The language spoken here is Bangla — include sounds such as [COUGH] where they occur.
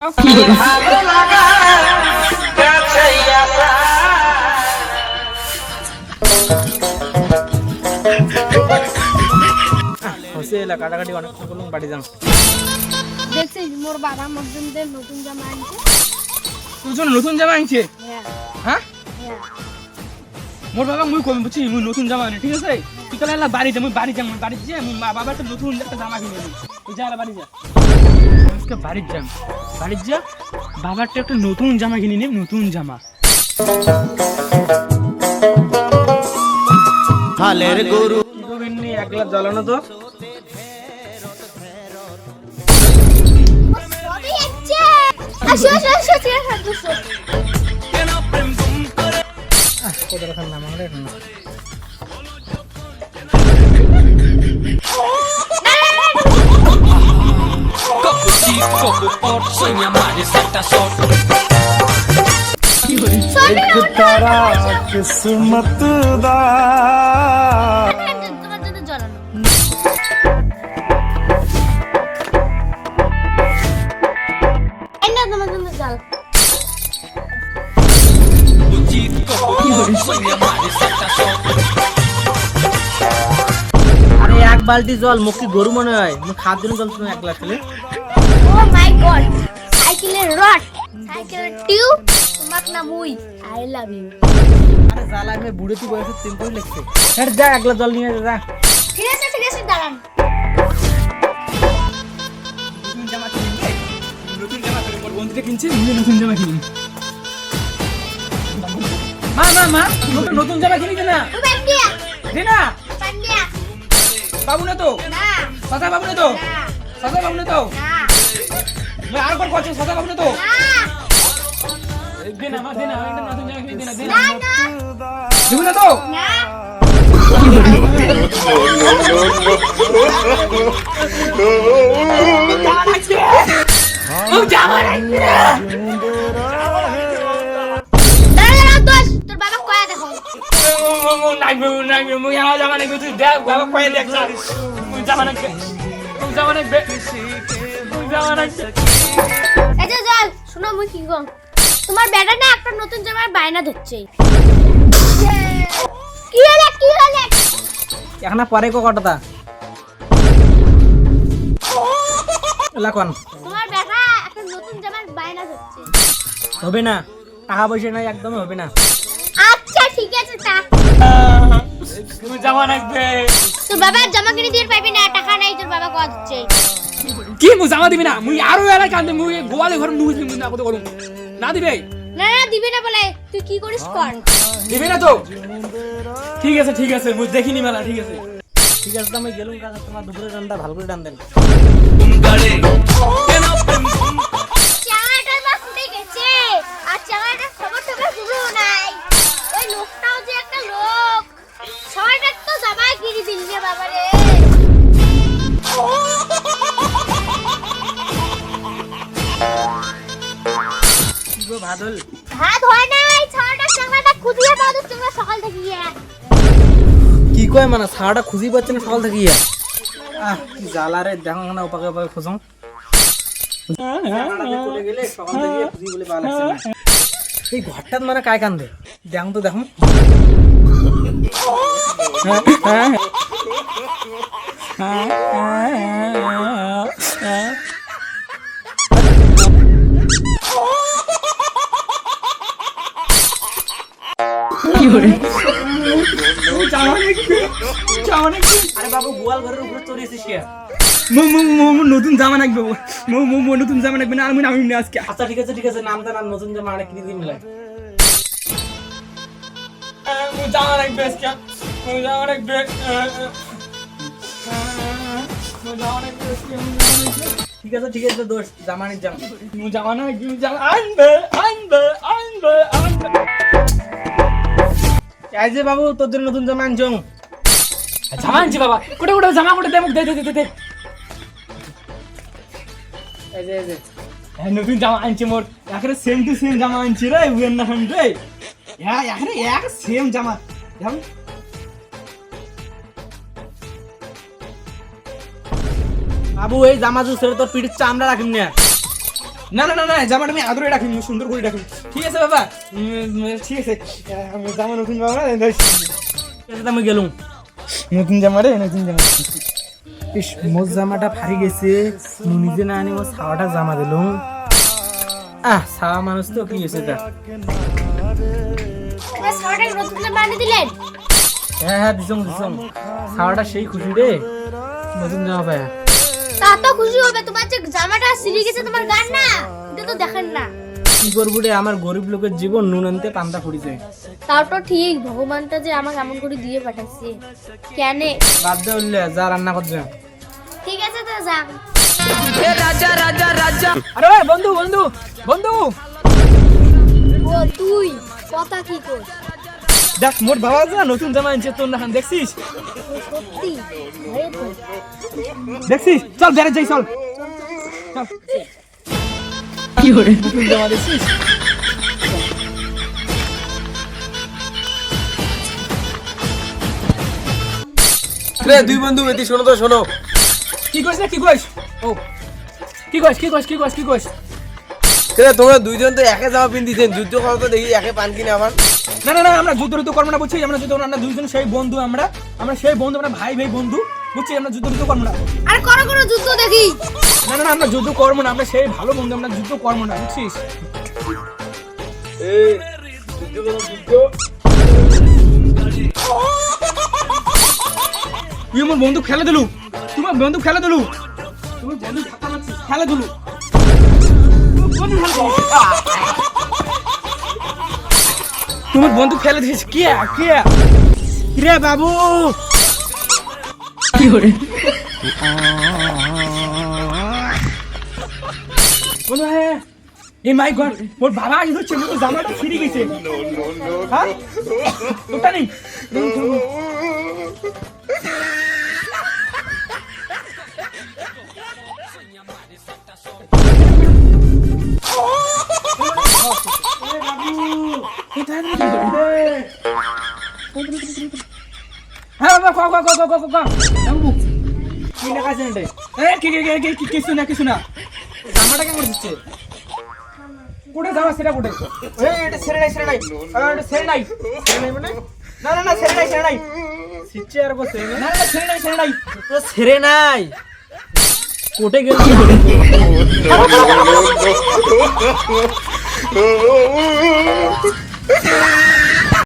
হসে কাটাকাটি অনেক করলাম বাড়ি যাম দেখছিস মোর বাবা মোর নতুন জামা আনছে তোর নতুন জামা আনছে হ্যাঁ মোর বাবা মুই কম বুঝছি মুই নতুন জামা আনি ঠিক আছে তুই তাহলে এলা বাড়ি যা মুই বাড়ি যাম বাড়ি যে মুই মা বাবা একটা নতুন একটা জামা কিনে যা বাড়ি যা আজকে বাড়ি যাম বাড়ি যা বাবারটা একটা নতুন জামা কিনে নিম নতুন জামা। হালের গরু। গোবিন্নি এক গ্লাস জ্বালানো তো। সবই হচ্ছে। আসো তারা কিসমত দা আরে এক বালতি জল মুখ কি গরু মনে হয়। মুখ জন্য জল শুনে এক গ্লাস খেলে। ও মাই গড সাইকেলের রড সাইকেলের টিউব তোমাক না মুই আই লাভ ইউ আরে জ্বালা আমি বুড়েতি বয়সে তিন করে লিখছে। হ্যাঁ যা এক গ্লাস জল নিয়ে যা। ঠিক আছে ঠিক আছে দাঁড়ান। নতুন জামা কিনে নতুন জামা কিনে মোর বন্ধুকে কিনছে নিজে নতুন জামা কিনি। মা মা মা নতুন নতুন জামা কিনি দে না দে না বাবু না তো। সাদা বাবু না তো। সাদা বাবু না তো। না मैं আর কর করছিস সাদা বাবু না তো। না। দে না মা দে না একটা নতুন জামা কিনে দে না দে না। না না। দেবো না তো? না। ও জামা রাখবি শোনো মুই কি কম? তোমার বেটা না একটা নতুন জামার বায়না ধরছে। কি হলে কি হলে? এখন পরে কো কটাটা লাকন তোমার ব্যাটা একটা নতুন জামার বায়না ধরছে। হবে না টাকা পয়সা নাই একদম হবে না। তুমি জামা নাগবে তোর বাবা জামা কিনে দিয়ে পাইবি না টাকা নাই তোর বাবা কয়া দিচ্ছে কি মুই জামা দিবি না? মুই আরও এলাই কান্দে মুই গোয়ালে ঘর নুই মুই না কত করুম না দিবে? না না দিবি না বলে তুই কি করিস কর। দিবি না তো? ঠিক আছে ঠিক আছে মুই দেখিনি মেলা ঠিক আছে। ঠিক আছে আমি গেলুম কাকা তোমার দুপুরে রান্না ভালো করে রান্ধেন চাঙাটার হাত হয় নাই ছটা চাঙাটা খুদিয়ে পাও তো তোমরা সকাল থেকে কি কয় মানে সারাটা খুঁজি পাচ্ছে না সকাল থেকে ইয়া আহ কি জ্বালা রে দেখো না উপাকে উপাকে খুঁজো গেলে সকাল থেকে খুঁজি বলে পাওয়া লাগছে না। এই ঘরটাত মানে কায় কান্দে? দেখো তো দেখো। হ্যাঁ, হ্যাঁ, হ্যাঁ। গোয়াল ঘরের উপরে চলে এসেছিস কে নতুন জামা মো নতুন জামা নাকবে না আমি আমি না আজকে আচ্ছা ঠিক আছে ঠিক আছে নাম দেন আর নতুন জামা অনেক কিনে দিন মো জামা নাকবে আজকে জামা ঠিক আছে ঠিক আছে দোস্ত জামা জামা আনবে আনবে আনবে আনবে যে বাবু তোর জন্য নতুন জামা আনছং জামা আনছি বাবা কোটে কোটে জামা কোটে দে মুখ দে দে দে দে এই যে এই যে। হ্যাঁ নতুন জামা আনছি মোর। এখানে সেম টু সেম জামা আনছি রে উয়েন না রে। হ্যাঁ এখানে এক সেম জামা। বাবু এই জামা জুসের তোর পিঠের চামড়া রাখিম না। না না না না জামাটা আমি আদরে রাখি সুন্দর করে রাখি। ঠিক আছে বাবা। উম, উম, ঠিক আছে। আহ, জামা নতুন বাবা আমি গেলুম। নতুন জামা রে নতুন জামা। ইস মোর জামাটা ফারি গেছে। মু নিজে না আনি মোর ছাওয়াটা জামা দিলুম। আহ ছাওয়া মানুষ তো কি হয়েছে তা? দিলেন? হ্যাঁ হ্যাঁ দিসম দিসম ছাওয়াটা সেই খুশি রে। নতুন জামা পায়। তা তো খুশি হবে তোমার যে জামাটা সিঁড়ি গেছে তোমার গান না এটা তো দেখেন না। কি করব রে? আমার গরিব লোকের জীবন নুন আনতে পান্তা যায় তাও তো ঠিক ভগবানটা যে আমাকে এমন করে দিয়ে পাঠাচ্ছে কেন? বাদ দে উঠলে যা রান্না করছে ঠিক আছে তো যান আরে ভাই বন্ধু বন্ধু বন্ধু। ও তুই কথা কি কর দেখ মোর বাবা যা নতুন জামা আনছে তোর না দেখছিস? সত্যি? দেখছিস? চল গ্যারেজ যাই চল চল। কি করে রে দুই বন্ধু এটি শোনো তো শোনো। কি কইছ কি কইছ ও। কি কইছ কি কইছ কি কইছ কি কইছ রে তোমরা দুইজন তো একে জামা পিন্দিছেন যুদ্ধ করো তো দেখি একে পান কিনে আমার। না না না আমরা যুদ্ধ যুদ্ধ করব না বুঝছি আমরা যুদ্ধ আমরা দুইজন সেই বন্ধু আমরা আমরা সেই বন্ধু আমরা ভাই ভাই বন্ধু বুঝছি আমরা যুদ্ধ যুদ্ধ করব না। আরে করো করো যুদ্ধ দেখি। না না আমরা যুদ্ধ করব না আমরা সেই ভালো বন্ধু আমরা যুদ্ধ করব না বুঝছিস? এই যুদ্ধ করো যুদ্ধ। তুই আমার বন্ধু খেলে দিলু। তোমার বন্ধু খেলে দিলু। তুমি বন্ধু ধাক্কা খেলে দিলু। তোমার বন্ধু ফেলে দিয়েছে কে কে? রে বাবু! কি করে এই মাই গড মোর বাবা আজ হচ্ছে মোর জামাটা ফিরে গেছে হ্যাঁ ওটা নেই হ্যাঁ বাবা কি কি কি কিছু না কিছু না জামাটা কেমন দিচ্ছে। কোটে জামা সেটা কোটে। এই এটা ছেড়ে নাই ছেড়ে নাই। আরে এটা ছেড়ে নাই। ছেড়ে নাই মানে? না না না ছেড়ে নাই ছেড়ে নাই। সিচ্ছে আর বসে। না না না ছেড়ে নাই ছেড়ে নাই। ছেড়ে নাই। কোটে গেল কি [LAUGHS] [LAUGHS]